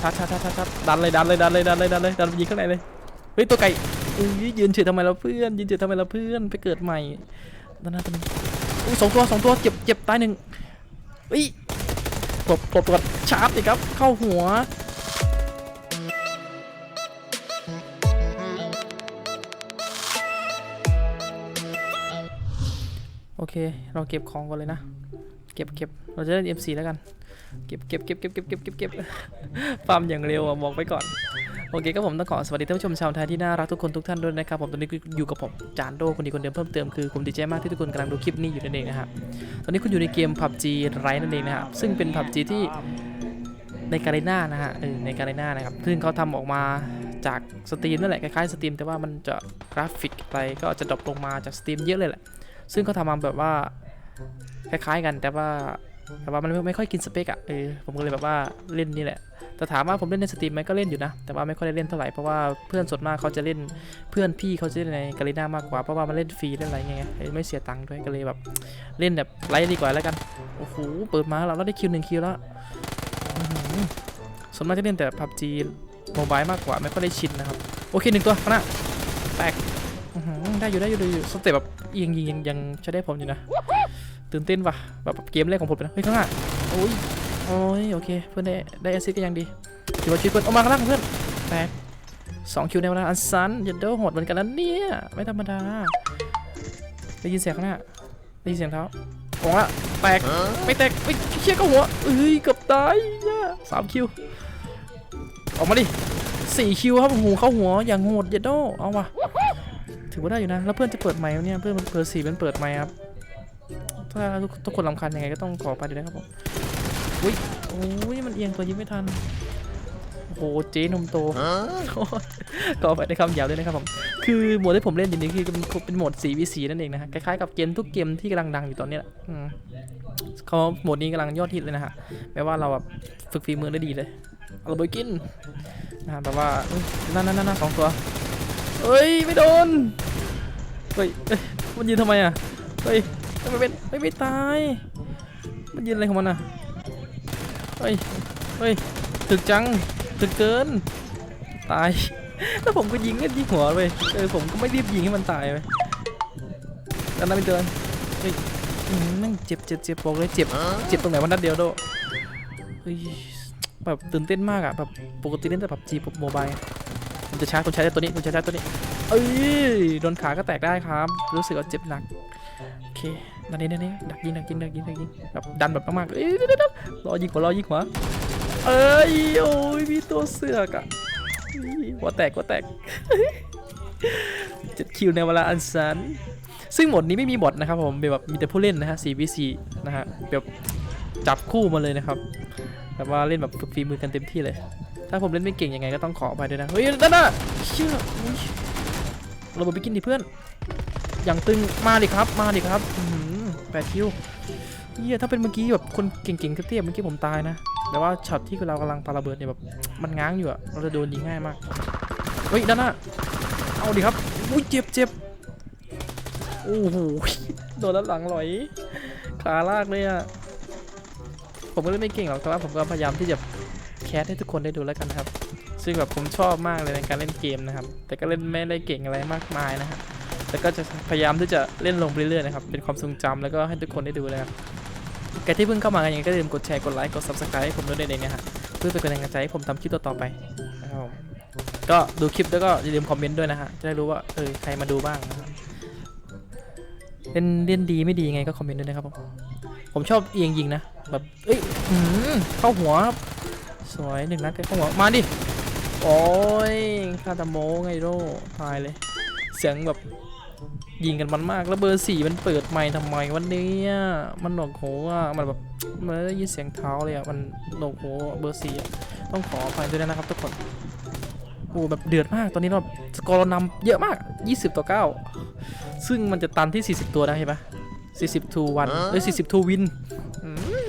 ชาร์จชาร์จชาร์จชาร์จชาดันเลยดันเลยดันเลยดันเลยดันเลยดันไปยิงข้างในเลยเฮ้ยตัวไก่อุ้ยยืนเฉยทำไมเราเพื่อนยืนเฉยทำไมเราเพื่อนไปเกิดใหม่ด้านหน้าตัวนึงอุ้ยสองตัวสองตัวเจ็บเจ็บตายหนึ่งเฮ้ยตบตบตัวชาร์จดิครับเข้าหัวโอเค เราเก็บของก่อนเลยนะ เก็บเก็บเราจะเล่น M4 แล้วกัน เก็บเก็บเก็บเก็บเก็บเก็บเก็บเก็บฟาร์มอย่างเร็วอะบอกไปก่อน โอเคก็ผมต้องขอสวัสดีท่านผู้ชมชาวไทยที่น่ารักทุกคนทุกท่านด้วยนะครับ ผมตอนนี้อยู่กับผมจานโดคนดีคนเดิมเพิ่มเติมคือผมดีใจมากที่ทุกคนกำลังดูคลิปนี้อยู่นั่นเองนะครับตอนนี้คุณอยู่ในเกม PUBG ไรนั่นเองนะครับซึ่งเป็น PUBG ที่ในการีนานะฮะเออในการีนานะครับซึ่งเขาทำออกมาจากสตรีมนั่นแหละคล้ายๆสตรีมแต่ว่ามันจะกราฟิกอะไรก็จะดรอปลงมาจากสตรีมเยอะเลยแหละซึ่งเขาทำมาแบบว่าคล้ายๆกันแต่ว่า แต่ว่ามันไม่ค่อยกินสเปคอะเออผมก็เลยแบบว่าเล่นนี่แหละแต่ถามว่าผมเล่นในสตรีมไหมก็เล่นอยู่นะ แต่ว่าไม่ค่อยได้เล่นเท่าไหร่ เพราะว่าเพื่อนส่วนมากเขาจะเล่นเพื่อนพี่เขาจะเล่นในกาลิน่ามากกว่าเพราะว่ามันเล่นฟรีเล่นอะไรเงี้ยไม่เสียตังค์ด้วยก็เลยแบบเล่นแบบไลท์ดีกว่าแล้วกันโอ้โหเปิดมาเราได้คิวหนึ่งคิวแล้วส่วนมากจะเล่นแต่พับจีโมบายมากกว่าไม่ค่อยได้ชินนะครับโอเคหนึ่งตัวข้างหน้าแตกได้อยู่ได้อยู่ได้อยู่สเต็ปแบบยิงยิงยังยังใช้ได้ผมอยู่นะ ตื่นเต้นว่ะแบบเกมแรกของผมเลยนะเฮ้ยข้างหน้าโอ้ยโอ้ยโอเคเพื่อนได้ได้แอสซิสต์ก็ยังดีถือว่าชีวิตเพื่อนออกมาข้างล่างเพื่อนแตกสองคิวในเวลาอันสั้นยันเดอโหดเหมือนกันนะเนี่ยไม่ธรรมดาได้ยินเสียงข้างหน้าได้ยินเสียงเท้าออกละแตกไม่แตกไม่เชี่ยก็หัวเอ้ยเกือบตายสามคิวออกมาดิสี่คิวครับหูเข้าหัวอย่างโหดยันโดเอาว่ะถือว่าได้อยู่นะแล้วเพื่อนจะเปิดไมค์เนี่ยเพื่อนมันเปิดสี่มันเปิดไมค์ครับ ถ้าทุกทุกคนรำคาญยังไงก็ต้องขอไปด้วยนะครับผมอุ้ยโอ้ยมันเอียงตัวยิงไม่ทันโอ้โหเจ๊นมโตก็ไปในคำหยาบเลยนะครับผมคือโหมดที่ผมเล่นอยู่นี้คือเป็นเป็นโหมด 4v4 นั่นเองนะฮะคล้ายๆกับเกมทุกเกมที่กำลังดังอยู่ตอนนี้แหละอืมเขาโหมดนี้กำลังยอดฮิตเลยนะฮะแม้ว่าเราแบบฝึกฝีมือได้ดีเลยเอาระเบิดกินนะฮะแต่ว่าเอ้ยนั่นนั่นนั่นสองตัวเฮ้ยไม่โดนเฮ้ยเอ้ยมันยืนทำไมอะเฮ้ยทำ ไมเป็นเฮ้ยไม่ตาย มันยืนอะไรของมันอะเฮ้ย เฮ้ย ถึกจัง ถึกเกิน ตาย แล้วผมก็ยิงก็ยิงหัวไปเออผมก็ไม่รีบยิงให้มันตายไปแล้วนั่นไม่เดินเฮ้ยอืมแม่งเจ็บเจ็บเจ็บบอกเลยเจ็บ เจ็บตรงไหนวันนัดเดียวโดเฮ้ย แบบตื่นเต้นมากอะแบบปกติเล่นแต่แบบจีบโมบายผมจะชาร์จคนใช้ได้ตัวนี้ผมจะชาร์จตัวนี้ เอ้ย โดนขาก็แตกได้ครับ รู้สึกว่าเจ็บหนัก โอเคดันนี้ดันนี้ดักยิงดักยิงดักยิงดักยิงแบบดันแบบมากๆเอ้ยเดี๋ยวรอยิงหัวรอยิงหัวเอ้ยโอ้ยมีตัวเสือกอะอี้หัวแตกหัวแตกเจ็ดคิวในเวลาอันสั้นซึ่งหมดนี้ไม่มีบอทนะครับผมแบบมีแต่ผู้เล่นนะฮะ 4v4 นะฮะแบบจับคู่มาเลยนะครับแบบว่าเล่นแบบฝึกฝีมือกันเต็มที่เลย ถ้าผมเล่นไม่เก่งยังไงก็ต้องขอไปด้วยนะ เฮ้ยนั่นน่ะเชื่อเราไปกินดิเพื่อน อย่างตึงมาดิครับ มาดิครับแปดคิวเฮียถ้าเป็นเมื่อกี้แบบคนเก่งๆเทียบๆเมื่อกี้ผมตายนะแต่ว่าช็อตที่เรากำลังปาระเบิดเนี่ยแบบมันง้างอยู่อะเราจะโดนยิงง่ายมากเฮ้ยด้านหน้าเอาดิครับอุ้ยเจ็บเจ็บโอ้โหโดนด้านหลังลอยขาลากเลยอะผมก็เล่นไม่เก่งหรอกแต่ว่าผมก็พยายามที่จะแคสให้ทุกคนได้ดูแล้วกันครับ ซึ่งแบบผมชอบมากเลยในการเล่นเกมนะครับ แต่ก็เล่นไม่ได้เก่งอะไรมากมายนะครับ แต่ก็จะพยายามที่จะเล่นลงเรื่อยๆนะครับ เป็นความทรงจำแล้วก็ให้ทุกคนได้ดูนะครับใครที่เพิ่งเข้ามากันยังไงก็อย่าลืมกดแชร์ กดไลค์ กด subscribe ให้ผมด้วยเองนะฮะ เพื่อเป็นกำลังใจให้ผมทำคลิปต่อๆไปนะครับก็ดูคลิปแล้วก็อย่าลืมคอมเมนต์ด้วยนะฮะ จะได้รู้ว่าเออใครมาดูบ้างนะครับเล่นเล่นดีไม่ดียังไงก็คอมเมนต์ด้วยนะครับผม ผมชอบเอียงยิงนะ แบบเอ้ยอืมเข้าหัวครับ สวยหนึ่งนัดเข้าหัว มาดิ โอ้ยคาตาโมไงโร่ตายเลย เสียงแบบ ยิงกันมันมากแล้วเบอร์สี่มันเปิดไมค์ทำไมวันนี้มันหนวกหูอะมันแบบมันได้ยินเสียงเท้าเลยอะมันหนวกหูเบอร์สี่อะต้องขออภัยด้วยนะครับทุกคนโอ้แบบเดือดมากตอนนี้เราสกอร์เรานำเยอะมาก 20 ต่อ 9 ซึ่งมันจะตันที่ 40 ตัวได้ใช่ปะ40 to 1เอ้ย40 to win อืม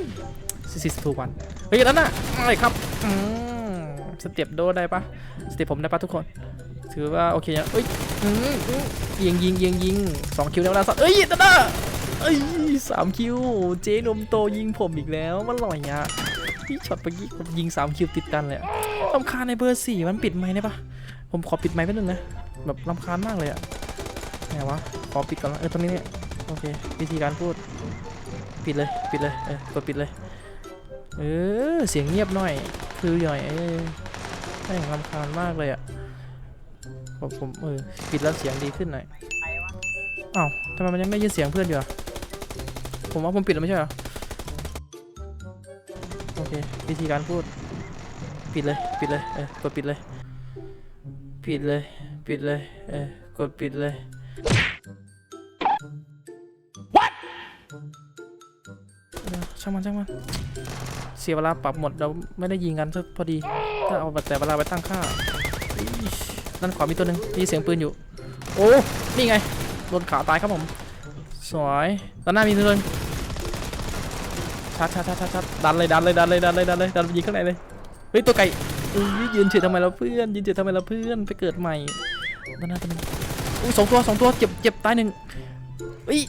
40 to 1เฮ้ยแล้วน่ะมาเลยครับอืมสเต็ปโดได้ปะสเต็ปผมได้ปะทุกคน ถือว่าโอเคนะเอ้ยอืมยิงยิงยิงยิงสองคิวในเวลาสักเอ้ยตาดาเอ้ยสามคิวเจ๊นมโตยิงผมอีกแล้วมันลอยอะที่ช็อตเมื่อกี้ผมยิงสามคิวติดกันเลยลำคาญในเบอร์สี่มันปิดไมค์ได้ปะผมขอปิดไมค์แป๊บนึงนะแบบลำคาญมากเลยอะไหนวะขอปิดก่อนเออตรงนี้เนี่ยโอเควิธีการพูดปิดเลยปิดเลยเออกดปิดเลยเออเสียงเงียบหน่อยคือหน่อยเออแม่งลำคาญมากเลยอะ ผมผมเออปิดแล้วเสียงดีขึ้นหน่อยอ้าวทำไมมันยังได้ยินเสียงเพื่อนอยู่อะผมว่าผมปิดแล้วไม่ใช่เหรอโอเควิธีการพูด ปิดเลยปิดเลยเออกดปิดเลย ปิดเลยปิดเลยเออกดปิดเลยเดี๋ยวช่างมันช่างมันเสียเวลาปรับหมดเราไม่ได้ยิงกันซะพอดี ถ้าเอาแต่เวลาไปตั้งค่า อิ๊ยด้านขวามีตัวหนึ่งมีเสียงปืนอยู่ โอ้ นี่ไงโดนขาตายครับผม สวยด้านหน้ามีตัวนึงชัดชัดชัดชัดชัดดันเลยดันเลยดันเลยดันเลยดันเลยดันไปยิงข้างในเลย เฮ้ยตัวไก่อุ้ยยืนเฉยทำไมเราเพื่อน ยืนเฉยทำไมเราเพื่อน ไปเกิดใหม่ด้านหน้าตัวนึงอุ้ยสองตัวสองตัวเจ็บเจ็บตายหนึ่งเฮ้ย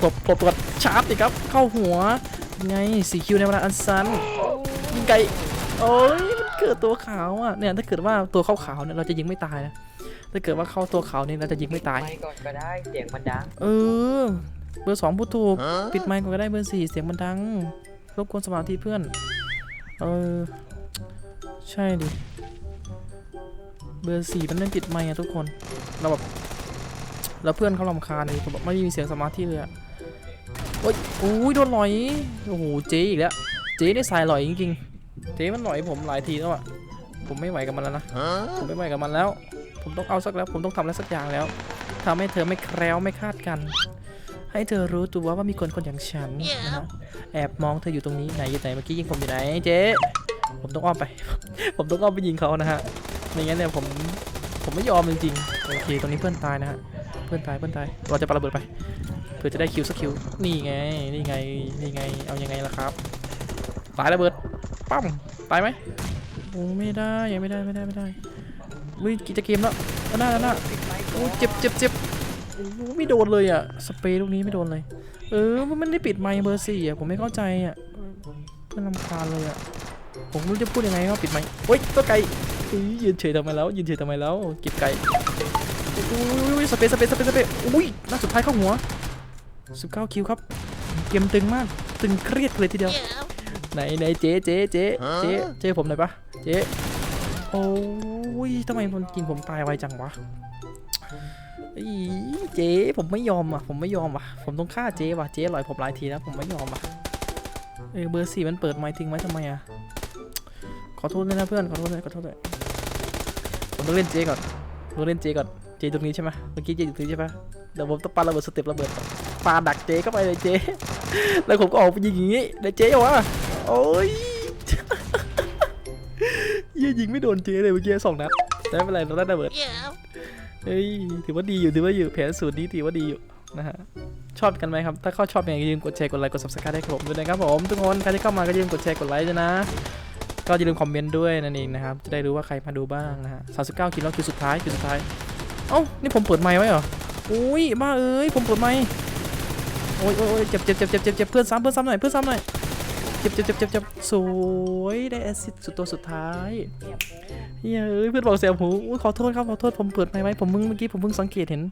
ปลบปลบตัวชาร์จดิครับ เข้าหัว ไงสีคิวในเวลาอันสั้นยิงไกลโอ้ย เกิดตัวขาวอะเนี่ยถ้าเกิดว่าตัวขาวขาวๆเนี่ยเราจะยิงไม่ตายนะถ้าเกิดว่าเข้าตัวขาวเนี่ยเราจะยิงไม่ตาย ไม่ก่อนก็ได้เสียงมันดังเออ เบอร์สองพูดถูกปิดไมค์ก่อนก็ได้เบอร์สี่เสียงมันดังรบกวนสมาธิเพื่อน เออ ใช่ดิ เบอร์สี่มันเล่นปิดไมค์อะทุกคน เราแบบแล้วเพื่อนเขาลำคาญเลยผมแบบไม่มีเสียงสมาธิเลยอะโอ้ยโอ้ยโดนหลอย โอ้โห เจ๊อีกแล้ว เจ๊ได้สายหลอยจริงๆ เจ๊มันหลอยผมหลายทีแล้วอะผมไม่ไหวกับมันแล้วนะผมไม่ไหวกับมันแล้ว ผมต้องเอาสักแล้ว ผมต้องทำอะไรสักอย่างแล้วทำให้เธอไม่แคล้วไม่คาดกัน ให้เธอรู้ตัวว่ามีคนคนอย่างฉันนะฮะแอบมองเธออยู่ตรงนี้ไหนอยู่ไหนเมื่อกี้ยิงผมอยู่ไหนเจ๊ผมต้องอ้อมไป ผมต้องอ้อมไปยิงเขานะฮะไม่งั้นเนี่ยผมผมไม่ยอมจริงๆโอเคตรงนี้เพื่อนตายนะฮะเพื่อนตายเพื่อนตายเราจะปาระเบิดไปเพื่อจะได้คิวสักคิวนี่ไงนี่ไงนี่ไงเอายังไงล่ะครับตายระเบิด ปั้มตายไหมโอ้ไม่ได้ยังไม่ได้ไม่ได้ไม่ได้วิ่งกี่จเกมแล้วหน้าด้านหน้าโอ้เจ็บเจ็บเจ็บโอ้ไม่โดนเลยอะสเปรย์ลูกนี้ไม่โดนเลย เออมันไม่ได้ปิดไมค์เบอร์สี่อะผมไม่เข้าใจอะเพื่อนลำคาญเลยอะผมไม่รู้จะพูดยังไงว่าปิดไมค์เฮ้ยตัวไก่ยืนเฉยทำไมแล้วยืนเฉยทำไมแล้วเก็บไก่อุ้ยสเปรย์สเปรย์สเปรย์สเปรย์อุ้ยนัดสุดท้ายเข้าหัว 19 คิวครับ เกมตึงมาก ตึงเครียดเลยทีเดียว ไหนไหนเจ๊เจ๊เจ๊เจ๊เจ๊ผมหน่อยปะเจ๊โอ้ยทำไมมันกินผมตายไวจังวะอีเจ๊ผมไม่ยอมอะผมไม่ยอมว่ะผมต้องฆ่าเจ๊ว่ะเจ๊ลอยผมหลายทีแล้วผมไม่ยอมว่ะเออเบอร์สี่มันเปิดไมค์ทิ้งไว้ทำไมอะขอโทษด้วยนะเพื่อนขอโทษด้วยขอโทษด้วยผมต้องเล่นเจ๊ก่อนผมต้องเล่นเจ๊ก่อนเจ๊ตรงนี้ใช่ไหมเมื่อกี้เจ๊อยู่ตรงนี้ใช่ปะเดี๋ยวผมต้องปาระเบิดสเต็ประเบิดก่อนปาดักเจ๊เข้าไปเลยเจ๊แล้วผมก็ออกไปยิงอย่างงี้เดี๋ยวเจ๊วะ โอ้ยเหี้ยยิงไม่โดนเจ๊เลยเมื่อกี้สองนัดแต่ไม่เป็นไรเราได้ระเบิดเฮ้ยถือว่าดีอยู่ถือว่าอยู่แผนสูตรนี้ถือว่าดีอยู่นะฮะชอบกันไหมครับ ถ้าเข้าชอบยังไงก็อย่าลืมกดแชร์กดไลค์กด subscribe ให้ผมด้วยนะครับผมทุกคนใครที่เข้ามาก็อย่าลืมกดแชร์กดไลค์ด้วยนะก็อย่าลืมคอมเมนต์ด้วยนั่นเองนะครับ จะได้รู้ว่าใครมาดูบ้างนะฮะ39คิวแล้วคิวสุดท้ายคิวสุดท้ายเอ้านี่ผมเปิดไมค์ไว้เหรออุ้ยบ้าเอ้ยผมเปิดไมค์โอ้ยโอ้ยโอ้ยเจ็บเจ็บเจ็บเจ็บเจ็บเจ็บเพื่อนซ้ำเพื่อนซ้ำหน่อยเพื่อนซ้ำหน่อยเจ็บเจ็บเจ็บเจ็บเจ็บสวยได้แอซิดสุดตัวสุดท้ายเฮ้ยเอ้ยเพื่อนบอกเสียหูอุ๊ยขอโทษครับขอโทษผมเปิดไมค์ไว้ผมเพิ่งเมื่อกี้ผมเพิ่งสังเกตเห็น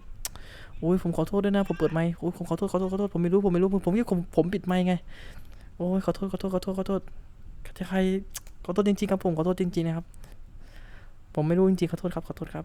โอ้ยผมขอโทษด้วยนะผมเปิดไมค์โอ้ยผมขอโทษขอโทษขอโทษผมไม่รู้ผมไม่รู้ผมผมคิดผมผมปิดไมค์ไงโอ้ยขอโทษขอโทษขอโทษขอโทษใครขอโทษจริงๆครับผมขอโทษจริงๆนะครับผมไม่รู้จริงๆขอโทษครับขอโทษครับ